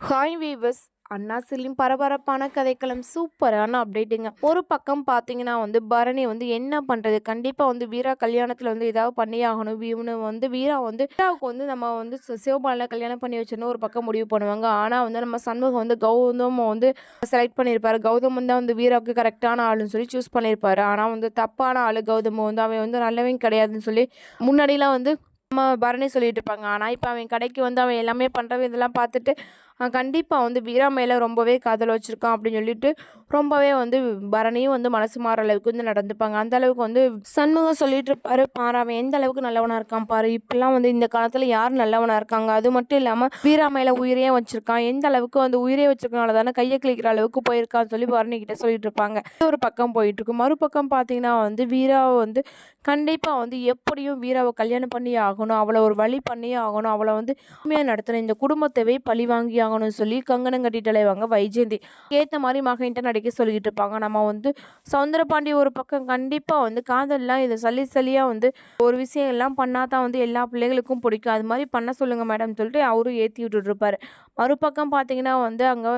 Hi viewers அண்ணாசிலையும் பரபரப்பான கதைக்களம் சூப்பரான அப்டேட்டுங்க ஒரு பக்கம் பார்த்தீங்கன்னா வந்து பரணி வந்து என்ன பண்ணுறது கண்டிப்பாக வந்து வீரா கல்யாணத்தில் வந்து ஏதாவது பண்ணியே ஆகணும். இவனு வந்து வீரா வந்து வீராவுக்கு வந்து நம்ம வந்து சி- சிவபாலனை கல்யாணம் பண்ணி வச்சிருந்தோம் ஒரு பக்கம் முடிவு பண்ணுவாங்க. ஆனால் வந்து நம்ம சண்முகம் வந்து கௌதம் வந்து செலக்ட் பண்ணியிருப்பார். கௌதம் தான் வந்து வீராவுக்கு கரெக்டான ஆளுன்னு சொல்லி சூஸ் பண்ணியிருப்பாரு. ஆனால் வந்து தப்பான ஆள் கௌதம் வந்து அவன் வந்து நல்லவன் கிடையாதுன்னு சொல்லி முன்னாடிலாம் வந்து நம்ம பரணி சொல்லிட்டு இருப்பாங்க. ஆனால் இப்போ அவன் கடைக்கு வந்து அவன் எல்லாமே பண்ணுறவன் இதெல்லாம் பார்த்துட்டு கண்டிப்பாக வந்து வீரா மேலே ரொம்பவே காதல் வச்சுருக்கான் அப்படின்னு சொல்லிட்டு ரொம்பவே வந்து பரணியும் வந்து மனசு மாற அளவுக்கு வந்து நடந்துப்பாங்க. அந்த அளவுக்கு வந்து சண்முகம் சொல்லிட்டு இருப்பாரு. பாரு அவன் எந்த அளவுக்கு நல்லவனாக இருக்கான் பாரு. இப்பெல்லாம் வந்து இந்த காலத்தில் யார் நல்லவனாக இருக்காங்க? அது மட்டும் இல்லாமல் வீரா மேலே உயிரையே வச்சுருக்கான். எந்த அளவுக்கு வந்து உயிரே வச்சுருக்கனால தானே கையை கிளிக்கிற அளவுக்கு போயிருக்கான்னு சொல்லி பரணி சொல்லிட்டு இருப்பாங்க. ஒரு பக்கம் போயிட்டு இருக்கு. மறுபக்கம் பார்த்தீங்கன்னா வந்து வீராவை வந்து கண்டிப்பாக வந்து எப்படியும் வீராவை கல்யாணம் பண்ணி ஆகணும். அவளை ஒரு வழி பண்ணியே ஆகணும். அவளை வந்து உண்மையாக நடத்தின இந்த குடும்பத்தவே பழி வாங்கி ஆகணும்னு சொல்லி கங்கணம் கட்டிட்டு அலைவாங்க. வைஜெயந்தி ஏற்ற மாதிரி மகன்கிட்ட நடிக்க சொல்லிக்கிட்டு இருப்பாங்க. நம்ம வந்து சவுந்தரபாண்டி ஒரு பக்கம் கண்டிப்பாக வந்து காதல்லாம் இதை சளி சளியாக வந்து ஒரு விஷயம் எல்லாம் பண்ணால் தான் வந்து எல்லா பிள்ளைகளுக்கும் பிடிக்கும். அது மாதிரி பண்ண சொல்லுங்கள் மேடம் சொல்லிட்டு அவரும் ஏற்றி விட்டுட்டு இருப்பாரு. மறுபக்கம் பார்த்தீங்கன்னா வந்து அங்கே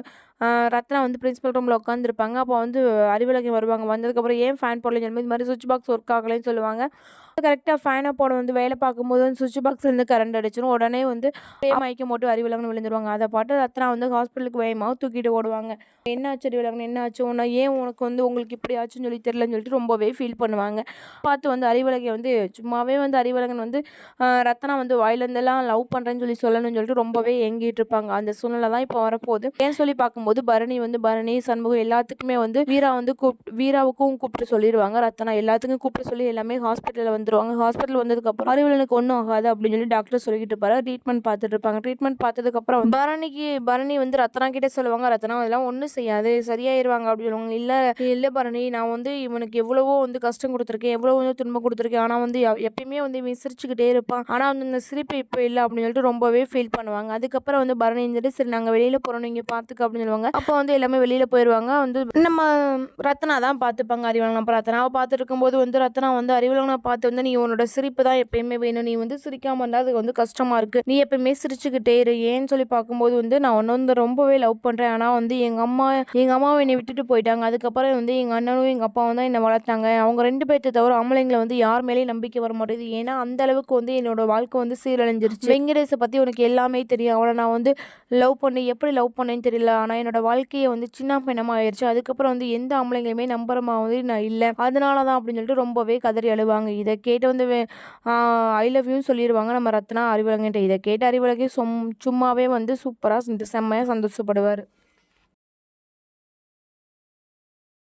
ரத்னா வந்து பிரின்சிபல் ரூமில் உட்காந்துருப்பாங்க அப்போ வந்து அறிவுலகை வருவாங்க. வந்ததுக்கப்புறம் ஏன் ஃபேன் போடலன்னு சொல்லி இது மாதிரி சுவிட்ச் பாக்ஸ் ஒர்க் ஆகலைன்னு சொல்லுவாங்க. கரெக்டாக ஃபேனை போட வந்து வேலை பார்க்கும்போது வந்து சுவிட்ச் பாக்ஸ்லேருந்து கரண்ட் அடிச்சிடும் உடனே வந்து மயக்கம் போட்டு அறிவிலகன் விழுந்துருவாங்க. அதை பாட்டு ரத்னா வந்து ஹாஸ்பிட்டலுக்கு வேகமாக தூக்கிட்டு ஓடுவாங்க. என்ன ஆச்சு என்னாச்சு என்ன ஆச்சு? ஏன் உனக்கு வந்து உங்களுக்கு இப்படி ஆச்சுன்னு சொல்லி தெரிலன்னு சொல்லிட்டு ரொம்பவே ஃபீல் பண்ணுவாங்க. பார்த்து வந்து அறிவிலகை வந்து சும்மாவே வந்து அறிவிலகன் வந்து ரத்னா வந்து வாயிலேருந்தெல்லாம் லவ் பண்ணுறேன்னு சொல்லி சொல்லணும்னு சொல்லிட்டு ரொம்பவே ஏங்கிட்டு இருப்பாங்க. அந்த சூழ்நிலை தான் இப்போ வரப்போகுது. ஏன் சொல்லி பார்க்கும்போது பரணி வந்து பரணி சண்முகம் எல்லாத்துக்குமே வந்து வீரா வந்து கூப்பிட்டு வீராவுக்கும் கூப்பிட்டு சொல்லிடுவாங்க ரத்னா எல்லாத்துக்கும் கூப்பிட்டு சொல்லி எல்லாமே ஹாஸ்பிட்டலில் வந்துருவாங்க. ஹாஸ்பிட்டல் வந்ததுக்கப்புறம் அறிவுலனுக்கு ஒன்றும் ஆகாது அப்படின்னு சொல்லி டாக்டர் சொல்லிக்கிட்டு இருப்பாரு. ட்ரீட்மெண்ட் பார்த்துட்டு இருப்பாங்க. ட்ரீட்மெண்ட் பார்த்ததுக்கப்புறம் பரணிக்கு பரணி வந்து ரத்னா கிட்டே சொல்லுவாங்க. ரத்னா அதெல்லாம் ஒன்றும் செய்யாது. சரியாயிருவாங்க அப்படின்னு சொல்லுவாங்க. இல்லை இல்லை பரணி நான் வந்து இவனுக்கு எவ்வளவோ வந்து கஷ்டம் கொடுத்துருக்கேன். எவ்வளோ வந்து துன்பம் கொடுத்துருக்கேன். ஆனால் வந்து எ- எப்பயுமே வந்து இவன் சிரிச்சுக்கிட்டே இருப்பான். ஆனால் வந்து இந்த சிரிப்பு இப்போ இல்லை அப்படின்னு சொல்லிட்டு ரொம்பவே ஃபீல் பண்ணுவாங்க. அதுக்கப்புறம் வந்து பரணி இருந்துட்டு சரி நாங்கள் வெளியில் போகிறோம் நீங்கள் பார்த்துக்க அப்படின்னு சொல்லுவாங்க. அப்போ வந்து எல்லாமே வெளியில் போயிடுவாங்க வந்து நம்ம ரத்னா தான் பார்த்துப்பாங்க அறிவலகம் அப்போ ரத்னாவை பார்த்துட்டு இருக்கும்போது வந்து ரத்னா வந்து அறிவலகனை பார்த்து வந்து நீ உன்னோட சிரிப்பு தான் எப்பயுமே வேணும். நீ வந்து சிரிக்காம இருந்தால் அது வந்து கஷ்டமா இருக்கு. நீ எப்பயுமே சிரிச்சுக்கிட்டே இரு. ஏன்னு சொல்லி பார்க்கும்போது வந்து நான் ஒன்று வந்து ரொம்பவே லவ் பண்ணுறேன் ஆனால் வந்து எங்கள் அம்மா எங்கள் அம்மாவை என்னை விட்டுட்டு போயிட்டாங்க. அதுக்கப்புறம் வந்து எங்கள் அண்ணனும் எங்கள் அப்பாவும் தான் என்னை வளர்த்தாங்க. அவங்க ரெண்டு பேர்த்த தவிர ஆம்பளைங்களை வந்து யார் மேலேயும் நம்பிக்கை வர மாட்டேது ஏன்னா அந்த அளவுக்கு வந்து என்னோட வாழ்க்கை வந்து சீரழிஞ்சிருச்சு. வெங்கடேஷை பற்றி உனக்கு எல்லாமே தெரியும். அவளை நான் வந்து லவ் பண்ணி எப்படி லவ் பண்ணேன்னு தெரியல. ஆனால் என்னோட வாழ்க்கையை வந்து சின்ன பின்னமாக ஆயிடுச்சு அதுக்கப்புறம் வந்து எந்த ஆம்பளைங்களுமே நம்புற மாதிரி நான் இல்லை. அதனால தான் அப்படின்னு சொல்லிட்டு ரொம்பவே கதறி அழுவாங்க. இதை கேட்டு வந்து ஐ லவ் யூன்னு சொல்லிடுவாங்க நம்ம ரத்னா அறிவுலகிட்ட இதை கேட்டு அறிவுலகே சும் சும்மாவே வந்து சூப்பராக செம்மையாக சந்தோஷப்படுவார்.